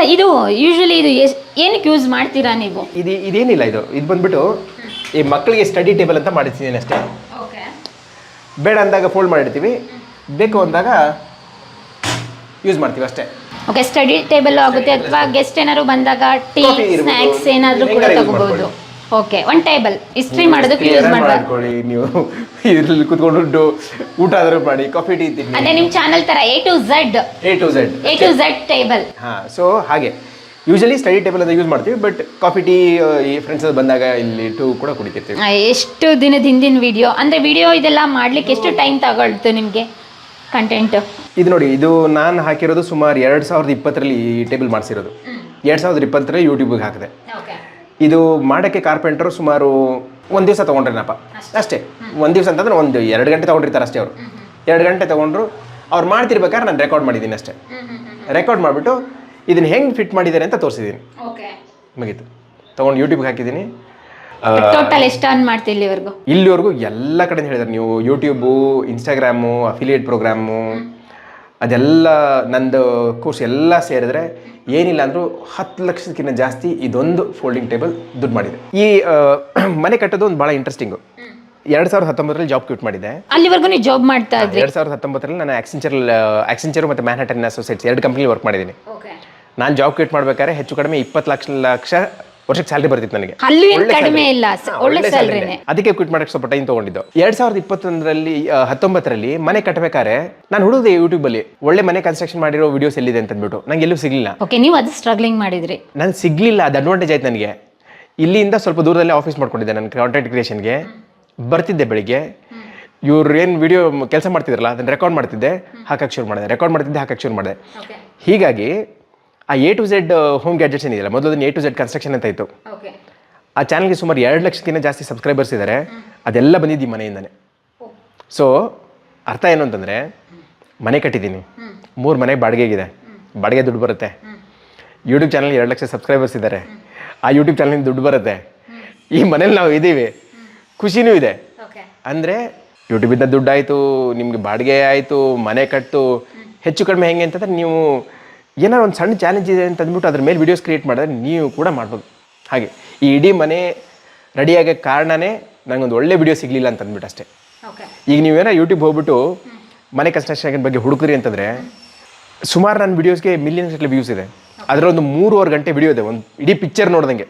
ಅಲ್ಲ ಇದು ಯೂಶಲಿ ಇದು ಏನಕ್ಕೆ ಯೂಸ್ ಮಾಡ್ತೀರಾ ನೀವು? ಇದು ಇದೇನಿಲ್ಲ ಇದು. ಇದು ಬಂದ್ಬಿಟ್ಟು ಈ ಮಕ್ಕಳಿಗೆ ಸ್ಟಡಿ ಟೇಬಲ್ ಅಂತ ಮಾಡಿರ್ತೀನಿ ಅಷ್ಟೇ. ಬೇಡ ಅಂದಾಗ ಫೋಲ್ಡ್ ಮಾಡಿರ್ತೀವಿ. ಬೇಕು ಅಂದಾಗ ಯೂಸ್ ಮಾಡ್ತೀವಿ ಅಷ್ಟೇ. ಓಕೆ ಸ್ಟಡಿ ಟೇಬಲ್ ಆಗುತ್ತೆ. ಅಥವಾ ಗೆಸ್ಟ್ ಏನಾದ್ರು ಬಂದಾಗ ಟೀ ಸ್ನಾಕ್ಸ್. ಸ್ನ್ಯಾಕ್ಸ್ ಏನಾದರೂ ಕೂಡ ತಗೋಬಹುದು. ಓಕೆ ಒನ್ ಟೇಬಲ್ ಇಸ್ತ್ರಿ ಮಾಡೋದಕ್ಕೆ ಯೂಸ್ ಮಾಡಬಾರ್ದು. ಮಾಡ್ಕೊಳ್ಳಿ ನೀವು ಇದ್ರಲ್ಲಿ ಕುತ್ಕೊಂಡು ಊಟ ಆದರೂ ಮಾಡಿ ಕಾಫಿ ಟೀ ತಿನ್ನಿ. ಅದೇ ನಿಮ್ಮ ಚಾನಲ್ ತರ A to Z A to Z A to Z table ಹಾ ಸೊ ಹಾಗೆ. ಯೂಶಲಿ ಸ್ಟಡಿ ಟೇಬಲ್ ಅಂತ ಯೂಸ್ ಮಾಡ್ತೀವಿ ಬಟ್ ಕಾಫಿ ಟೀ ಈ ಫ್ರೆಂಡ್ಸ್ ಬಂದಾಗ ಇಲ್ಲಿ ಟೂ ಕೂಡ ಕುಡಿತಿರ್ತೀವಿ. ಎಷ್ಟು ದಿನದ ಹಿಂದಿನ ವಿಡಿಯೋ ಅಂದ್ರೆ ವಿಡಿಯೋ ಇದೆಲ್ಲ ಮಾಡ್ಲಿಕ್ಕೆ ಎಷ್ಟು ಟೈಮ್ ತಗೊಳ್ತು ನಿಮಗೆ ಕಂಟೆಂಟ್ ಇದು ನೋಡಿ ಇದು ನಾನು ಹಾಕಿರೋದು ಸುಮಾರು ಎರಡು ಸಾವಿರದ ಇಪ್ಪತ್ತರಲ್ಲಿ ಈ ಟೇಬಲ್ ಮಾಡಿಸಿರೋದು. ಎರಡು ಸಾವಿರದ ಇಪ್ಪತ್ತರಲ್ಲಿ ಯೂಟ್ಯೂಬಿಗೆ ಹಾಕಿದೆ. ಇದು ಮಾಡೋಕ್ಕೆ ಕಾರ್ಪೆಂಟರು ಸುಮಾರು ಒಂದು ದಿವಸ ತೊಗೊಂಡ್ರೇನಪ್ಪ? ಅಷ್ಟೇ. ಒಂದು ದಿವಸ ಅಂತಂದ್ರೆ ಒಂದು ಎರಡು ಗಂಟೆ ತೊಗೊಂಡಿರ್ತಾರೆ ಅಷ್ಟೇ ಅವರು. ಎರಡು ಗಂಟೆ ತೊಗೊಂಡ್ರು ಅವ್ರು ಮಾಡ್ತಿರ್ಬೇಕಾದ್ರೆ ನಾನು ರೆಕಾರ್ಡ್ ಮಾಡಿದ್ದೀನಿ ಅಷ್ಟೇ. ರೆಕಾರ್ಡ್ ಮಾಡಿಬಿಟ್ಟು ಇದನ್ನು ಹೆಂಗೆ ಫಿಟ್ ಮಾಡಿದ್ದಾರೆ ಅಂತ ತೋರಿಸಿದ್ದೀನಿ. ಮುಗೀತು. ತೊಗೊಂಡು ಯೂಟ್ಯೂಬ್ಗೆ ಹಾಕಿದ್ದೀನಿ. ಟೋಟಲ್ ಎಷ್ಟು ಅರ್ನ್ ಮಾಡ್ತೀವಿ ಇಲ್ಲಿವರೆಗೂ ಇಲ್ಲಿವರೆಗೂ ಎಲ್ಲ ಕಡೆ ಹೇಳಿದ್ದಾರೆ ನೀವು ಯೂಟ್ಯೂಬು ಇನ್ಸ್ಟಾಗ್ರಾಮು ಅಫಿಲಿಯೇಟ್ ಪ್ರೋಗ್ರಾಮು ಅದೆಲ್ಲ ನಂದು ಕೋರ್ಸ್ ಎಲ್ಲ ಸೇರಿದ್ರೆ ಏನಿಲ್ಲ ಅಂದರೂ ಹತ್ತು ಲಕ್ಷಕ್ಕಿಂತ ಜಾಸ್ತಿ ಇದೊಂದು ಫೋಲ್ಡಿಂಗ್ ಟೇಬಲ್ ದುಡ್ಡು ಮಾಡಿದೆ. ಈ ಮನೆ ಕಟ್ಟೋದು ಒಂದು ಭಾಳ ಇಂಟ್ರೆಸ್ಟಿಂಗು ಎರಡು ಸಾವಿರದ ಹತ್ತೊಂಬತ್ತರಲ್ಲಿ ಜಾಬ್ ಕ್ಯೂಟ್ ಮಾಡಿದೆ. ಅಲ್ಲಿವರೆಗೂ ನೀವು ಜಾಬ್ ಮಾಡ್ತಾ ಇದ್ರಿ? ಎರಡು ಸಾವಿರದ ಹತ್ತೊಂಬತ್ತರಲ್ಲಿ ನಾನು ಆಕ್ಸೆಂಚರ್ ಆಕ್ಸೆಂಚರ್ ಮತ್ತು ಮ್ಯಾನ್ಹಟನ್ ಅಸೋಸಿಯೇಟ್ಸ್ ಎರಡು ಕಂಪ್ನಿ ವರ್ಕ್ ಮಾಡಿದ್ದೀನಿ. ನಾನು ಜಾಬ್ ಕ್ಯೂಟ್ ಮಾಡ್ಬೇಕಾದ್ರೆ ಹೆಚ್ಚು ಕಡಿಮೆ ಇಪ್ಪತ್ತು ಲಕ್ಷ ಲಕ್ಷ ವರ್ಷಕ್ಕೆ ಸ್ಯಾಲ್ರಿ ಬರ್ತಿತ್ತು ನನಗೆ. ಅಲ್ಲೂ ಏನು ಒಳ್ಳೆ ಕಡಿಮೆ salary. ಇಲ್ಲ ಸ- ಹಾ, ಒಳ್ಳೆ ಒಳ್ಳೆ ಸ್ಯಾಲ್ರಿನೇ salary. ಅದಕ್ಕೆ ಕ್ವಿಟ್ ಮಾಡಕ್ಕೆ ಸ್ವಲ್ಪ ಟೈಮ್ ತಗೊಂಡಿದ್ದು. ಎರಡ್ ಸಾವಿರದ ಇಪ್ಪತ್ತೊಂದರಲ್ಲಿ ಆ, ಹತ್ತೊಂಬತ್ತರಲ್ಲಿ ಮನೆ ಕಟ್ಟಬೇಕಾದ್ರೆ ನಾನು ಹುಡುಗದೆ ಯೂಟ್ಯೂಬಲ್ಲಿ ಒಳ್ಳೆ ಮನೆ ಕನ್ಸ್ಟ್ರಕ್ಷನ್ ಮಾಡಿರೋ ವಿಡಿಯೋಸ್ ಎಲ್ಲಿದೆ ಅಂತ ಅಂದ್ಬಿಟ್ಟು ನಂಗೆ ಎಲ್ಲೂ ಸಿಗ್ಲಿಲ್ಲ. ಓಕೆ ನೀವು ಅದು ಸ್ಟ್ರಗ್ಲಿಂಗ್ ಮಾಡಿದ್ರಿ. ನಾನು ಸಿಗ್ಲಿಲ್ಲ ಅದು ಅಡ್ವಾಂಟೇಜ್ ಆಯ್ತು ನನಗೆ. ಇಲ್ಲಿಂದ ಸ್ವಲ್ಪ ದೂರದಲ್ಲೇ ಆಫೀಸ್ ಮಾಡ್ಕೊಂಡಿದ್ದೆ ನನ್ನ ಕಾಂಟೆಂಟ್ ಕ್ರಿಯೇಷನ್ಗೆ ಬರ್ತಿದ್ದೆ ಬೆಳಿಗ್ಗೆ. ಇವ್ರು ಏನು ವಿಡಿಯೋ ಕೆಲಸ ಮಾಡ್ತಿದ್ರಲ್ಲ ಅದನ್ನ ರೆಕಾರ್ಡ್ ಮಾಡ್ತಿದ್ದೆ. ಹಾಕಕ್ಕೆ ಶುರು ಮಾಡಿದೆ. ರೆಕಾರ್ಡ್ ಮಾಡ್ತಿದ್ದೆ ಹಾಕಕ್ಕೆ ಶುರು ಮಾಡಿದೆ. ಹೀಗಾಗಿ ಆ A to Z home gadgets ಏನಿದೆಯಲ್ಲ ಮೊದಲು ಅದನ್ನ ಎ ಟು ಝೆಡ್ ಕನ್ಸ್ಟ್ರಕ್ಷನ್ ಅಂತ ಇತ್ತು. ಆ ಚಾನಲ್ಗೆ ಸುಮಾರು ಎರಡು ಲಕ್ಷಕ್ಕಿಂತ ಜಾಸ್ತಿ ಸಬ್ಸ್ಕ್ರೈಬರ್ಸ್ ಇದ್ದಾರೆ ಅದೆಲ್ಲ ಬಂದಿದ್ದು ಈ ಮನೆಯಿಂದನೇ. ಸೊ ಅರ್ಥ ಏನು ಅಂತಂದರೆ ಮನೆ ಕಟ್ಟಿದ್ದೀನಿ. ಮೂರು ಮನೆ ಬಾಡಿಗೆಗಿದೆ ಬಾಡಿಗೆ ದುಡ್ಡು ಬರುತ್ತೆ. ಯೂಟ್ಯೂಬ್ ಚಾನಲ್ ಎರಡು ಲಕ್ಷ ಸಬ್ಸ್ಕ್ರೈಬರ್ಸ್ ಇದ್ದಾರೆ ಆ ಯೂಟ್ಯೂಬ್ ಚಾನಲಿಂದ ದುಡ್ಡು ಬರುತ್ತೆ. ಈ ಮನೇಲಿ ನಾವು ಇದ್ದೀವಿ. ಖುಷಿನೂ ಇದೆ. ಅಂದರೆ ಯೂಟ್ಯೂಬಿಂದ ದುಡ್ಡಾಯಿತು ನಿಮಗೆ ಬಾಡಿಗೆ ಆಯಿತು ಮನೆ ಕಟ್ಟು ಹೆಚ್ಚು ಕಡಿಮೆ ಹೆಂಗೆ ಅಂತಂದ್ರೆ ನೀವು ಏನಾರು ಒಂದು ಸಣ್ಣ ಚಾಲೆಂಜ್ ಇದೆ ಅಂತ ಅಂದ್ಬಿಟ್ಟು ಅದ್ರ ಮೇಲೆ ವೀಡಿಯೋಸ್ ಕ್ರಿಯೇಟ್ ಮಾಡಿದ್ರೆ ನೀವು ಕೂಡ ಮಾಡ್ಬೋದು. ಹಾಗೆ ಈ ಇಡೀ ಮನೆ ರೆಡಿಯಾಗಕ್ಕೆ ಕಾರಣನೇ ನನಗೊಂದು ಒಳ್ಳೆ ವಿಡಿಯೋ ಸಿಗಲಿಲ್ಲ ಅಂತ ಅಂದ್ಬಿಟ್ಟು ಅಷ್ಟೇ. ಈಗ ನೀವೇನೋ ಯೂಟ್ಯೂಬ್ ಹೋಗ್ಬಿಟ್ಟು ಮನೆ ಕನ್ಸ್ಟ್ರಕ್ಷನ್ ಬಗ್ಗೆ ಹುಡುಕ್ರಿ ಅಂತಂದರೆ ಸುಮಾರು ನನ್ನ ವೀಡಿಯೋಸ್ಗೆ ಮಿಲಿಯನ್ಸ್ ಗಟ್ಟಲೆ ವ್ಯೂಸ್ ಇದೆ. ಅದರ ಒಂದು ಮೂರುವರೆ ಗಂಟೆ ವಿಡಿಯೋ ಇದೆ ಒಂದು ಇಡೀ ಪಿಕ್ಚರ್ ನೋಡ್ದಂಗೆ.